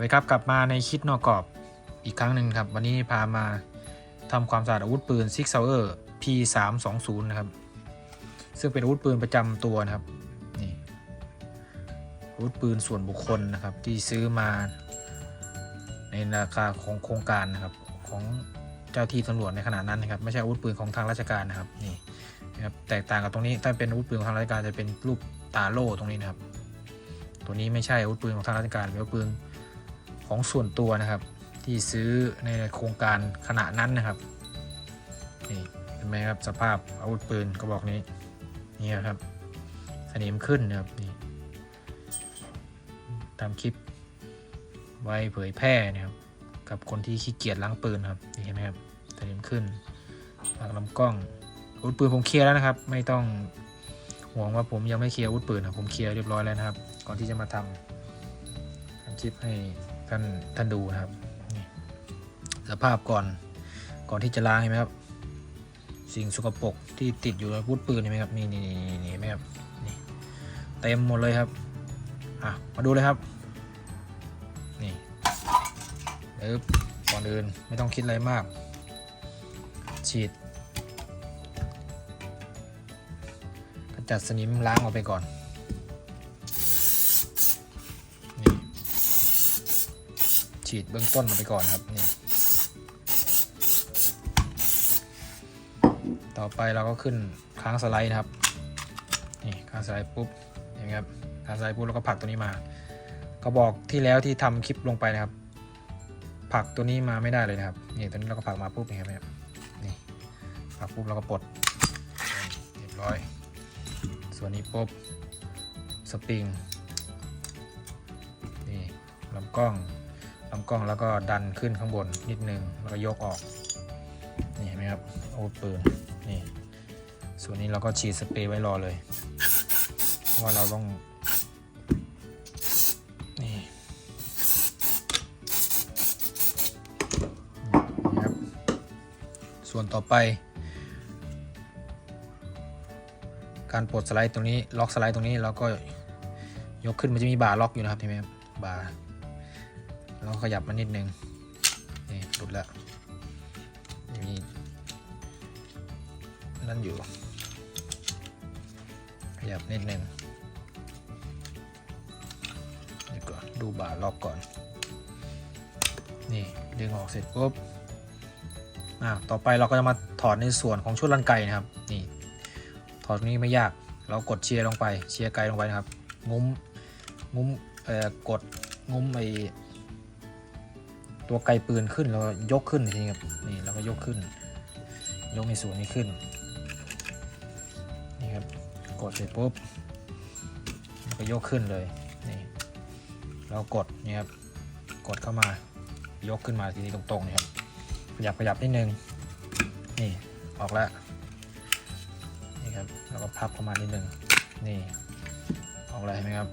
วัสดีครับกลับมาในคิดนอกกรอบอีกครั้งหนึ่งครับ วันนี้พามาทำความสะอาดอาวุธปืน Six Sauer P320 นะครับ ซึ่งเป็นอาวุธปืนประจำตัวนะครับนี่อาวุธปืนส่วนบุคคลนะครับ ที่ซื้อมาในราคาของโครงการนะครับของเจ้าที่ตำรวจในขณะนั้นนะครับไม่ใช่อาวุธปืนของทางราชการนะครับนี่นะครับแตกต่างกับตรงนี้ถ้าเป็นอาวุธปืนของทางราชการจะเป็นรูปตาโล่ตรงนี้นะครับ ตัวนี้ไม่ใช่อาวุธปืนของทางราชการเป็นอาวุธปืน ของส่วนตัวนะครับ ที่ซื้อในโครงการขณะนั้นนะครับนี่เห็นไหมครับสภาพอาวุธปืนกระบอกนี้นี่ครับ สนิมขึ้นนะครับนี่ทำคลิปไว้เผยแพร่นะครับ กับคนที่ขี้เกียจล้างปืนครับนี่เห็นไหมครับสนิมขึ้นปากลำกล้องอาวุธปืนผมเคลียร์แล้วนะครับ ไม่ต้องห่วงว่าผมยังไม่เคลียร์อาวุธปืนนะผมเคลียร์เรียบร้อยแล้วนะครับ ก่อนที่จะมาทำทำคลิปให้ ท่านท่านดูนะครับนี่สภาพก่อนก่อนที่จะล้างเห็นไหมครับ สิ่งสกปรกที่ติดอยู่ในอาวุธปืนเห็นไหมครับนี่นี่นี่นี่เห็นไหมครับนี่เต็มหมดเลยครับอะมาดูเลยครับนี่เอ๊บก่อนอื่นไม่ต้องคิดอะไรมาก ฉีดกระจัดสนิมล้างออกไปก่อน ฉีดเบื้องต้นมาไปก่อนครับนี่ต่อไปเราก็ขึ้นค้างสไลด์นะครับนี่ค้างสไลด์ปุ๊บอย่างเงี้ยครับค้างสไลด์ปุ๊บแล้วก็ผลักตัวนี้มา ก็บอกที่แล้วที่ทำคลิปลงไปนะครับผลักตัวนี้มาไม่ได้เลยนะครับนี่ตัวนี้เราก็ผลักมาปุ๊บเห็นไหมครับนี่ผลักปุ๊บเราก็ปลดเรียบร้อย ส่วนนี้ปุ๊บสปริงนี่ลำกล้อง ลำกล้องแล้วก็ดันขึ้นข้างบนนิดนึงแล้วก็ยกออกนี่เห็นไหมครับอาวุธปืนนี่ส่วนนี้เราก็ฉีดสเปรย์ไว้รอเลยเพราะว่าเราต้องนี่นี่ครับส่วนต่อไป การปลดสไลด์ตรงนี้ล็อกสไลด์ตรงนี้เราก็ยกขึ้นมันจะมีบาร์ล็อกอยู่นะครับเห็นไหมครับบาร์ เราขยับมานิดนึงนี่หลุดแล้วมีนั่นอยู่ ขยับนิดนึงนี่ก่อนดูบาล็อกก่อน นี่ดึงออกเสร็จปุ๊บอ่าต่อไปเราก็จะมาถอดในส่วนของชุดลันไกนะครับ นี่ ถอดนี้ไม่ยาก เรากดเชียร์ลงไป เชียร์ไกลลงไปนะครับ งุ้ม งุ้ม เอ่อ กด งุ้มไอ ตัวไกลปืนขึ้นแล้วยกขึ้นทีนี้ครับนี่แล้วก็ยกขึ้น ยกในส่วนนี้ขึ้นนี่ครับกดเสร็จปุ๊บก็ยกขึ้นเลยนี่เรากดนี่ครับกดเข้ามายกขึ้นมาทีนี้ตรงๆนี่ครับขยับขยับนิดนึงนี่ออกแล้วนี่ครับแล้วก็พับเข้ามานิดนึงนี่ออกแล้วเห็นไหมครับ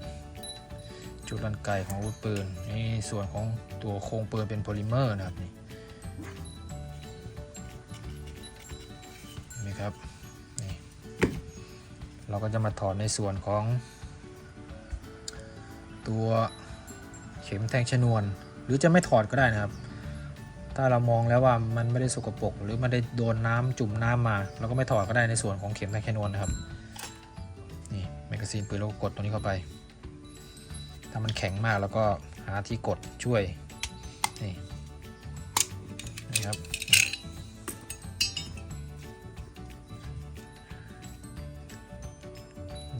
จุดลันไกของอาวุธปืนนี่ส่วนของตัวโครงปืนเป็นโพลิเมอร์นะครับนี่นไหมครับนี่เราก็จะมาถอดในส่วนของ ตัวเข็มแทงชนวน หรือจะไม่ถอดก็ได้นะครับ ถ้าเรามองแล้วว่ามันไม่ได้สกปรกหรือไม่ได้โดนน้ำจุ่มน้ำมาเราก็ไม่ถอดก็ได้ในส่วนของเข็มแทงชนวนนะครับนี่แมกกาซีนปืนเราก็กดตรงนี้เข้าไป ถ้ามันแข็งมากแล้วก็หาที่กดช่วย นี่นี่ครับ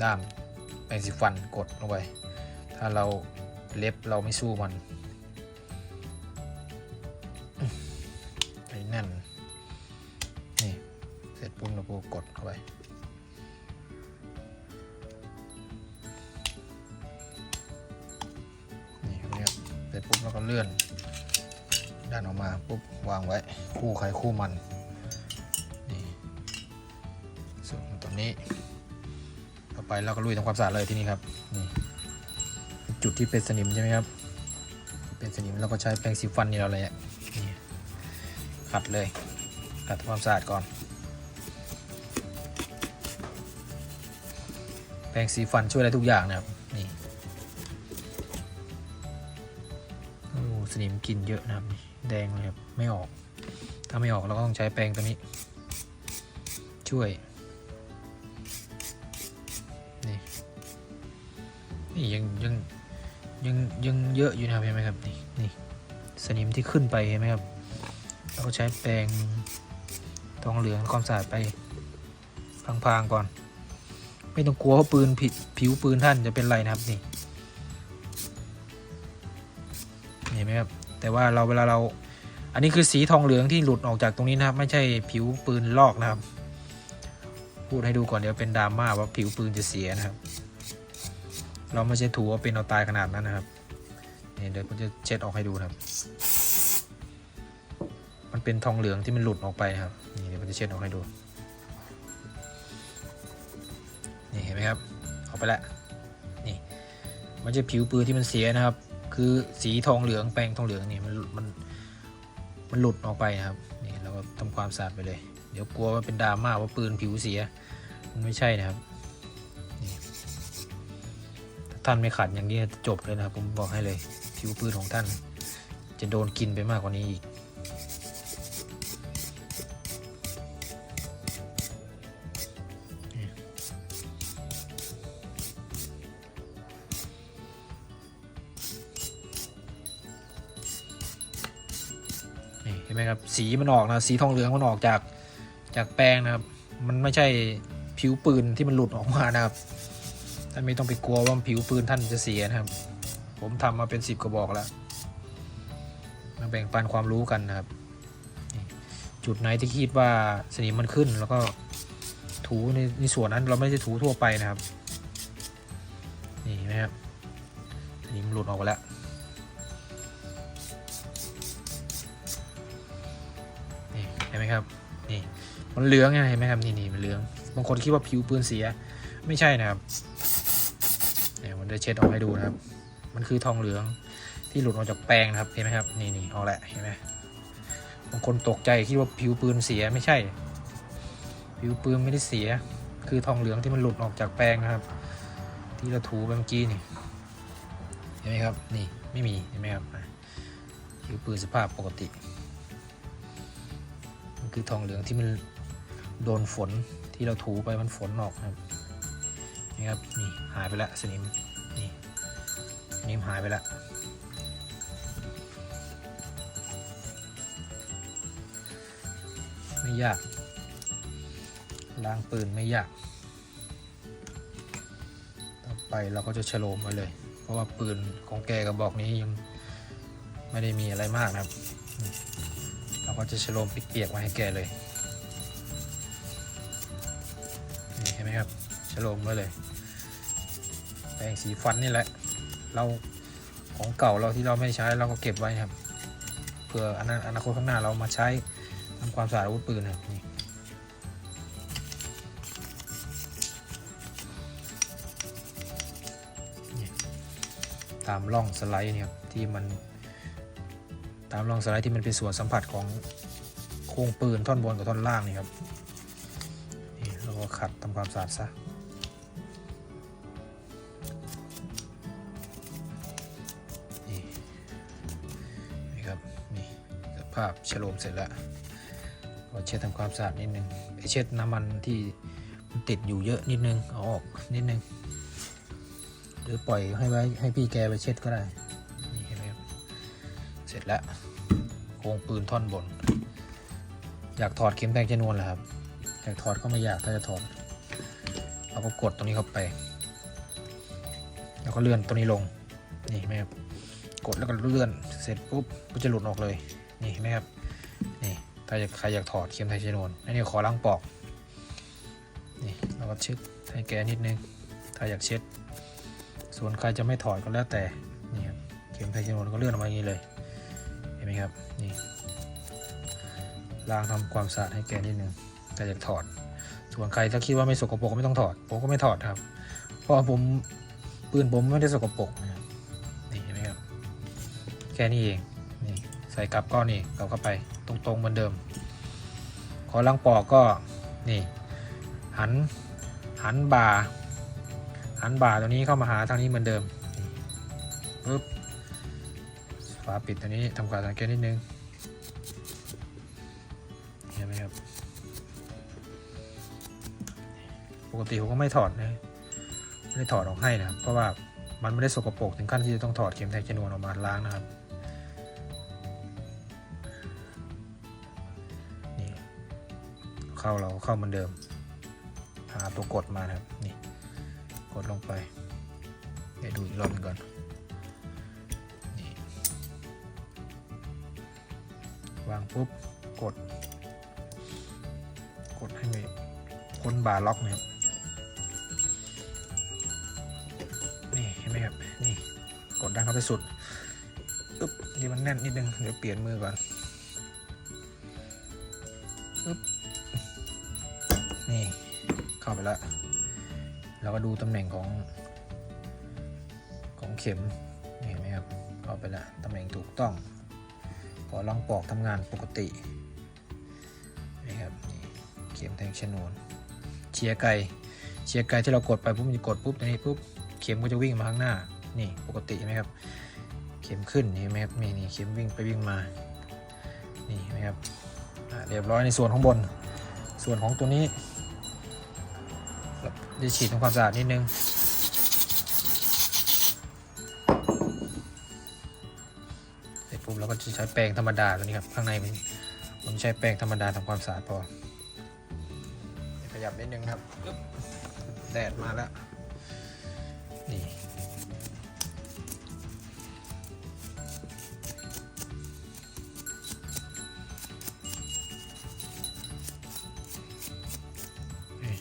ด้ามแปรงสีฟันกดลงไป ถ้าเราเล็บเราไม่สู้มันไปแน่น นี่ เสร็จปุ๊บเราก็กดเข้าไป ร็จปุ๊บแล้วก็เลื่อนดันออกมาปุ๊บวางไว้คู่ใครคู่มันนี่ส่วนตัวนี้ต่อไปเราก็ลุยทำความสะอาดเลยที่นี่ครับนี่จุดที่เป็นสนิมใช่ไหมครับ เป็นสนิมเราก็ใช้แปรงสีฟันนี่เราเลยอะนี่ขัดเลยขัดทำความสะอาดก่อน แปรงสีฟันช่วยได้ทุกอย่างนะครับ นิมกินเยอะนะครับแดงเลยครับไม่ออก ถ้าไม่ออกเราก็ต้องใช้แปรงตัวนี้ ช่วยนี่นี่ยังยังยังยังเยอะอยู่นะครับเห็นไหมครับนี่นี่สนิมที่ขึ้นไปเห็นไหมครับ เราก็ใช้แปรงทองเหลืองความสะอาดไปพางๆก่อน ไม่ต้องกลัวว่าปืนผิดผิวปืนท่านจะเป็นไรนะครับนี่ แต่ว่าเราเวลาเรา อันนี้คือสีทองเหลืองที่หลุดออกจากตรงนี้นะครับ ไม่ใช่ผิวปืนลอกนะครับ พูดให้ดูก่อนเดี๋ยวเป็นดราม่าว่าผิวปืนจะเสียนะครับ เราไม่ใช่ถูว่าเป็นเอาตายขนาดนั้นนะครับนี่เดี๋ยวผมจะเช็ดออกให้ดูนะครับ มันเป็นทองเหลืองที่มันหลุดออกไปครับ นี่เดี๋ยวผมจะเช็ดออกให้ดู นี่เห็นไหมครับ ออกไปแล้ว นี่ มันจะผิวปืนที่มันเสียนะครับ คือสีทองเหลืองแปลงทองเหลืองนี่มันมันมันหลุดออกไปนะครับนี่เราก็ทำความสะอาดไปเลย เดี๋ยวกลัวว่าเป็นดราม่าว่าปืนผิวเสีย มันไม่ใช่นะครับท่านไม่ขัดอย่างนี้จบเลยนะครับผมบอกให้เลยผิวปืนของท่าน จะโดนกินไปมากกว่านี้อีก ครับ สีมันออกนะสีทองเหลืองมันออกจากจากแป้งนะครับ มันไม่ใช่ผิวปืนที่มันหลุดออกมานะครับท่านไม่ต้องไปกลัวว่าผิวปืนท่านจะเสียนะครับ ผมทำมาเป็นสิบกระบอกแล้วมาแบ่งปันความรู้กันนะครับ จุดไหนที่คิดว่าสนิมมันขึ้น แล้วก็ถูในในส่วนนั้นเราไม่ได้ถูทั่วไปนะครับ นี่นไหมครับสนิมหลุดออกไปแล้ว ห็นไหมครับนี่มันเหลืองไงเห็นไหมครับนี่นี่มันเหลืองบางคนคิดว่าผิวปืนเสียไม่ใช่นะครับเนี่ยมันได้เช็ดออกให้ดูนะครับ มันคือทองเหลืองที่หลุดออกจากแปรงนะครับเห็นไหมครับนี่นี่เอาแหละเห็นไหมบางคนตกใจคิดว่าผิวปืนเสียไม่ใช่ ผิวปืนไม่ได้เสีย คือทองเหลืองที่มันหลุดออกจากแปรงนะครับ ที่เราถูไปเมื่อกี้นี่เห็นไหมครับนี่ไม่มีเห็นไหมครับผิวปืนสภาพปกติ คือทองเหลืองที่มันโดนฝนที่เราถูไปมันฝนออกครับนี่ครับนี่หายไปแล้วสนิมนี่สนิมหายไปแล้วไม่ยากล้างปืนไม่ยาก ต่อไปเราก็จะฉโลมไว้เลย เพราะว่าปืนของแกกระบอกนี้ยังไม่ได้มีอะไรมากนะครับ ก็จะฉโลมเปียกๆไว้ให้แกเลยนี่เห็นไหมครับฉโลมไว้เลยแปรงสีฟันนี่แหละ เราของเก่าเราที่เราไม่ใช้เราก็เก็บไว้ครับเพื่ออนาอนาคตข้างหน้าเรามาใช้ทำความสะอาดอาวุธปืนครับนี่ตามร่องสไลด์เนี่ยครับที่มันามร่องสไลด์ที่มันเป็นส่วนสัมผัสของโครงปืนท่อนบนกับท่อนล่างนี่ครับนี่เราก็ขัดทำความสะอาดซะนี่นี่ครับนี่สภาพฉลมเสร็จแล้วก็เช็ดทำความสะอาดนิดนึงเช็ดน้ำมันที่มันติดอยู่เยอะนิดนึงเอาออกนิดนึง หรือปล่อยให้ไว้ให้พี่แกไปเช็ดก็ได้นี่เห็นไหมครับเสร็จแล้ว โครงปืนท่อนบน อยากถอดเข็มแทงชนวนเหรอครับ อยากถอดก็ไม่อยากถ้าจะถอด เราก็กดตรงนี้เข้าไป แล้วก็เลื่อนตัวนี้ลง นี่ไหมครับ กดแล้วก็เลื่อน เสร็จปุ๊บก็จะหลุดออกเลย นี่ไหมครับ นี่ ถ้าอยากใครอยากถอดเข็มแทงชนวนอันนี้ขอล้างปอก นี่เราก็เช็ดให้แกนิดนึง ถ้าอยากเช็ด ส่วนใครจะไม่ถอดก็แล้วแต่ นี่ครับ เข็มแทงชนวนก็เลื่อนออกมาอย่างนี้เลย ไหมครับ นี่ล้างทำความสะอาดให้แกนิดนึงแต่จะถอด ส่วนใครถ้าคิดว่าไม่สกปรกก็ไม่ต้องถอด ผมก็ไม่ถอดครับ เพราะผมปืนผมไม่ได้สกปรกนะครับนี่เห็นไหมครับ แค่นี้เอง นี่ใส่กลับก็นี่กลับเข้าไปตรงๆเหมือนเดิม ขอล้างปอกก็นี่ หันหันบ่าหันบ่าตัวนี้เข้ามาหาทางนี้เหมือนเดิมปึ๊บ ฝาปิดตัวนี้ทำการสังเกตนิดนึงเห็นไหมครับ ปกติผมก็ไม่ถอดนะไม่ได้ถอดออกให้นะครับ เพราะว่ามันไม่ได้สกปรกถึงขั้นที่จะต้องถอดเข็มแทงชนวนออกมาล้างนะครับนี่เข้าเราเข้าเหมือนเดิมหาตัวกดมานะครับนี่กดลงไปเดี๋ยวดูอีกรอบหนึงก่อน วางปุ๊บกด กดให้มันพ้นบาร์ล็อกนะครับนี่เห็นไหมครับนี่กดดันเข้าไปสุดอึ๊บนี่มันแน่นนิดนึงเดี๋ยวเปลี่ยนมือก่อนอึ๊บนี่เข้าไปแล้วเราก็ดูตำแหน่งของของเข็มนี่เห็นไหมครับเข้าไปแล้วตำแหน่งถูกต้อง พอลองปอกทำงานปกตินี่ครับนี่เข็มแทงชนวนเชียร์ไก่เชียร์ไก่ที่เรากดไปปุ๊บมันจะกดปุ๊บตรงนี้ปุ๊บเข็มก็จะวิ่งมาข้างหน้านี่ปกติใช่ไหมครับ เข็มขึ้นนี่เห็นไหมครับนี่นี่เข็มวิ่งไปวิ่งมานี่นไหมครับเรียบร้อยในส่วนของบน ส่วนของตัวนี้จะฉีดทำความสะอาดนิดนึง ราก็จะใช้แปรงธรรมดาตัวนี้ครับข้างในมันผมใช้แปรงธรรมดาทำความสะอาดพอขยับนิดนึงครับแดดมาแล้วนี่นี่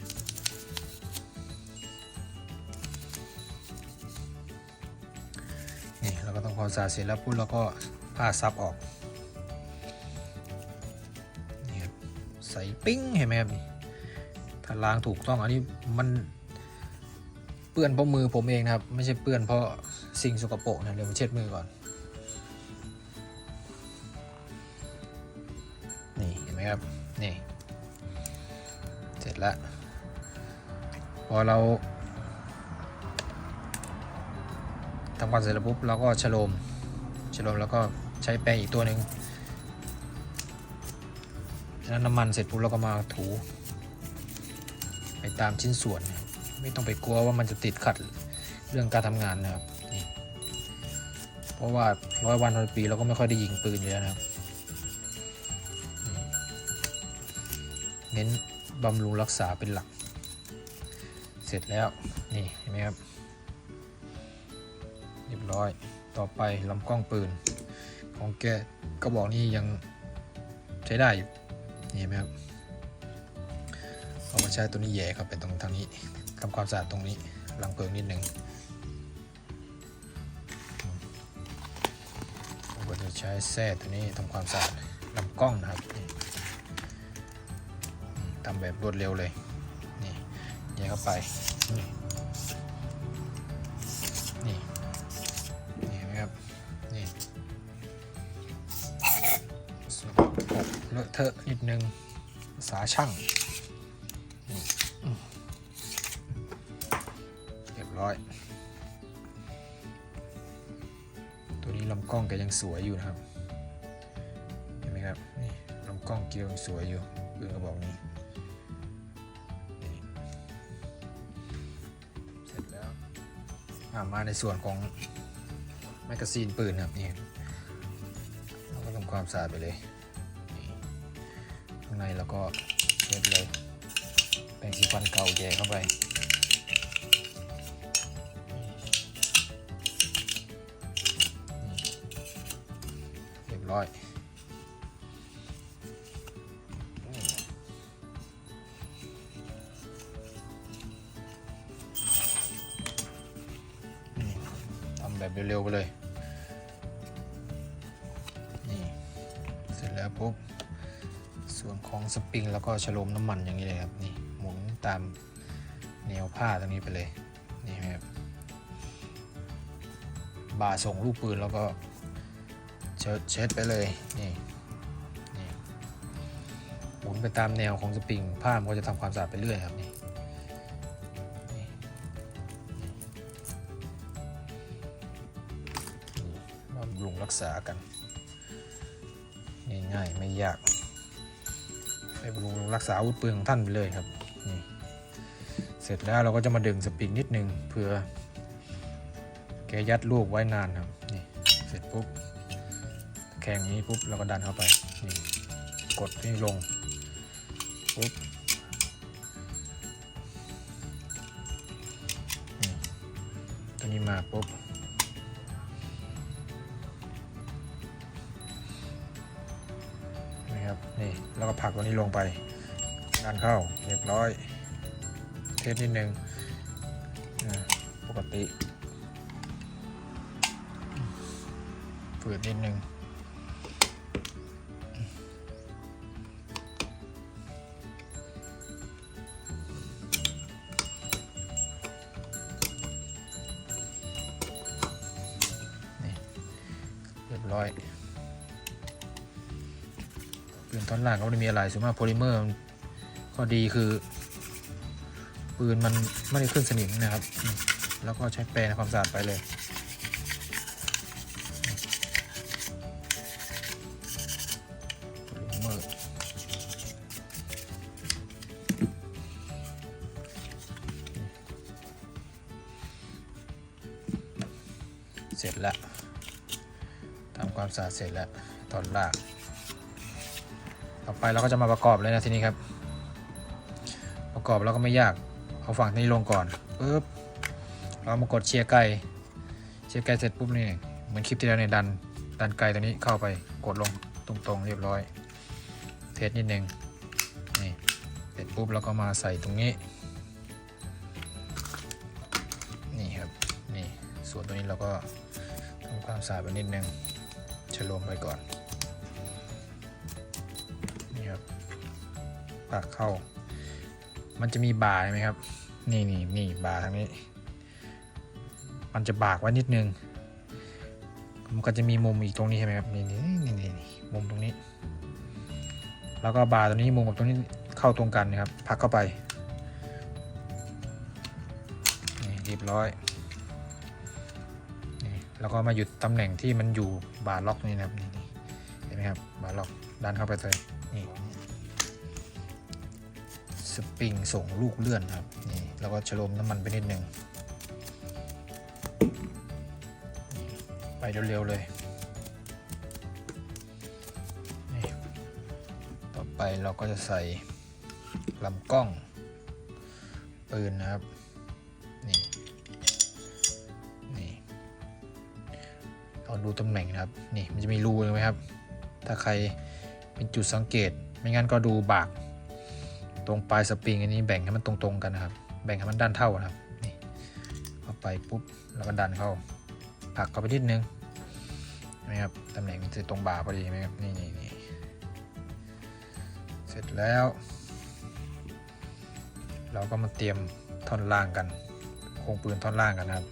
นี่เราก็ต้องความสะอาดเสร็จแล้วปุ๊บเราก็ ผ้าซับออกนี่ครับใส่ปิ้งเห็นไหมครับนี่ถ้าล้างถูกต้องอันนี้มันเปื้อนเพราะมือผมเองนะครับ ไม่ใช่เปื้อนเพราะสิ่งสกปรกนะเดี๋ยวผมเช็ดมือก่อนนี่เห็นไหมครับนี่เสร็จแล้วพอเราทำความเสร็จแล้วปุ๊บเราก็ฉลมฉลมแล้วก็ ใช้แปรงอีกตัวหนึ่งจากนั้นน้ำมันเสร็จปุ๊บเราก็มาถู ไปตามชิ้นส่วน ไม่ต้องไปกลัวว่ามันจะติดขัดเรื่องการทำงานนะครับนี่เพราะว่าร้อยวันพันปีเราก็ไม่ค่อยได้ยิงปืนอยู่แล้วนะครับเน้นบำรุงรักษาเป็นหลัก เสร็จแล้วนี่เห็นไหมครับ เรียบร้อยต่อไปลำกล้องปืน ของแกกระบอกนี้ยังใช้ได้อยู่เห็นไหมครับเอามาใช้ตัวนี้แย่เข้าไปตรงทางนี้ทำความสะอาดตรงนี้หลังเพิงนิดหนึ่งผมก็จะใช้แส้ตัวนี้ทำความสะอาดลำกล้องนะครับทำแบบรวดเร็วเลยนี่แย่เข้าไปนี่ เลอะเทอะนิดนึงภาษาช่างเรียบร้อย ตัวนี้ลำกล้องแกยังสวยอยู่นะครับ เห็นไหมครับ นี่ลำกล้องเกียวยังสวยอยู่ปืนกระบอกนี้เสร็จแล้วมาในส่วนของแมกกาซีนปืนครับนี่เราก็ทำความสะอาดไปเลยางในเราก็เช็ดเลย แปรงสีฟันเก่าแย่เข้าไปเรียบร้อยทำแบบเร็วๆไปเลย สปริงแล้วก็ฉโลมน้ำมันอย่างนี้เลยครับนี่หมุนตามแนวผ้าตรงนี้ไปเลยนี่ครับบาส่งลูกปืนแล้วก็เช็ดไปเลยนี่นี่หมุนไปตามแนวของสปริงผ้ามันก็จะทำความสะอาดไปเรื่อยครับนี่นี่นี่บำรุงรักษากัน ง่ายๆไม่ยาก ไปบำรุงรักษาอาวุธปืนของท่านไปเลยครับนี่เสร็จแล้วเราก็จะมาดึงสปริงนิดนึงเพื่อแกยัดลูกไว้นานครับนี่เสร็จปุ๊บแข่งนี้ปุ๊บเราก็ดันเข้าไปนี่กดนี่ลงปุ๊บนี่ตัวนี้มาปุ๊บ นะครับนี่แล้วก็ผักตัวนี้ลงไปดันเข้าเรียบร้อย เทสนิดนึงปกติฝืดนิดนึง ล่างก็ไม่ได้มีอะไรส่วนมากโพลิเมอร์มันข้อดีคือปืนมันไม่ได้ขึ้นสนิมนะครับ แล้วก็ใช้แปรงทำความสะอาดไปเลยเสร็จแล้วทำความสะอาดเสร็จแล้วตอนลาง ไปเราก็จะมาประกอบเลยนะทีนี้ครับ ประกอบแล้วก็ไม่ยาก เอาฝั่งนี้ลงก่อนปึ๊บเรามากดเชียร์ไก่เชียร์ไก่เสร็จปุ๊บนี่เหมือนคลิปที่แล้วเนี่ยดัน ดันไก่ตัวนี้เข้าไปกดลงตรงๆ เรียบร้อย เทสนิดนึงนี่เสร็จปุ๊บเราก็มาใส่ตรงนี้ นี่ครับนี่ส่วนตัวนี้เราก็ทำความสะอาดไปนิดนึงฉโลมไปก่อน ปากเข้า มันจะมีบาร์ใช่ไหมครับ นี่นี่นี่บาร์ทางนี้ มันจะบากไว้นิดนึง มันก็จะมีมุมอีกตรงนี้ใช่ไหมครับ นี่นี่นี่นี่มุมตรงนี้ แล้วก็บาร์ตรงนี้มุมกับตรงนี้เข้าตรงกันนะครับผลักเข้าไปนี่เรียบร้อยนี่แล้วก็มาหยุดตำแหน่งที่มันอยู่บาร์ล็อกนี่นะครับนี่นี่เห็นไหมครับบาร์ล็อกดันเข้าไปเลยนี่ สปริงส่งลูกเลื่อนครับนี่แล้วก็ฉโลมน้ำมันไปนิดนึงไปเร็วๆเลยนี่ต่อไปเราก็จะใส่ลำกล้องปืนนะครับนี่นี่เราดูตำแหน่งนะครับนี่มันจะมีรูเลยไหมครับ ถ้าใครเป็นจุดสังเกต ไม่งั้นก็ดูบาก ตรงปลายสปริงอันนี้แบ่งให้มันตรงๆกันนะครับ แบ่งให้มันด้านเท่านะครับนี่เข้าไปปุ๊บแล้วก็ดันเข้าผลักเข้าไปนิดนึงเห็นไหมครับตำแหน่งมันจะตรงบ่าพอดีไหมครับนี่นี่นี่เสร็จแล้ว เราก็มาเตรียมท่อนล่างกันโครงปืนท่อนล่างกันนะครับ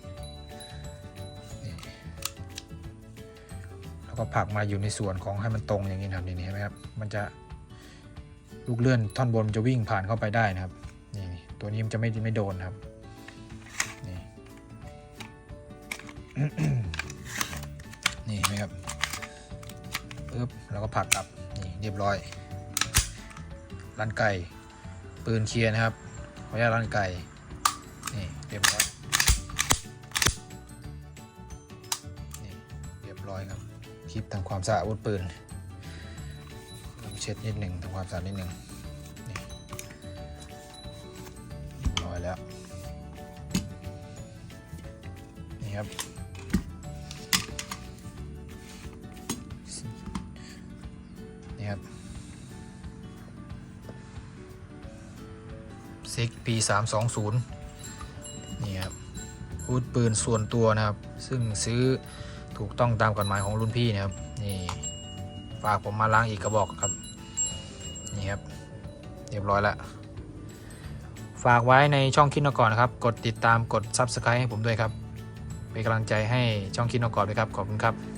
นี่แล้วก็ผลักมาอยู่ในส่วนของให้มันตรงอย่างนี้ครับนี่นี่เห็นไหมครับมันจะ ลูกเลื่อนท่อนบนมันจะวิ่งผ่านเข้าไปได้นะครับนี่ตัวนี้มันจะไม่ไม่โดนครับนี่นี่เห็นไหมครับปึ๊บแล้วก็ผักกลับนี่เรียบร้อยลันไก่ปืนเคลียร์นะครับขออนุญาตลันไก่นี่เรียบร้อยนี่เรียบร้อยครับคลิปทำความสะอาดอาวุธปืน เช็ดนิดหนึ่งทำความสะอาดนิดหนึ่งนี่เรียบร้อยแล้ว นี่ครับ นี่ครับซิกปีสามสองศูนย์นี่ครับอาวุธปืนส่วนตัวนะครับ ซึ่งซื้อถูกต้องตามกฎหมายของรุ่นพี่นะครับ นี่ฝากผมมาล้างอีกกระบอกครับ เรียบร้อยแล้ว ฝากไว้ในช่องคิดนกก่อนนะครับ กดติดตามกด Subscribe ให้ผมด้วยครับ เป็นกำลังใจให้ช่องคิดนกก่อนด้วยครับ ขอบคุณครับ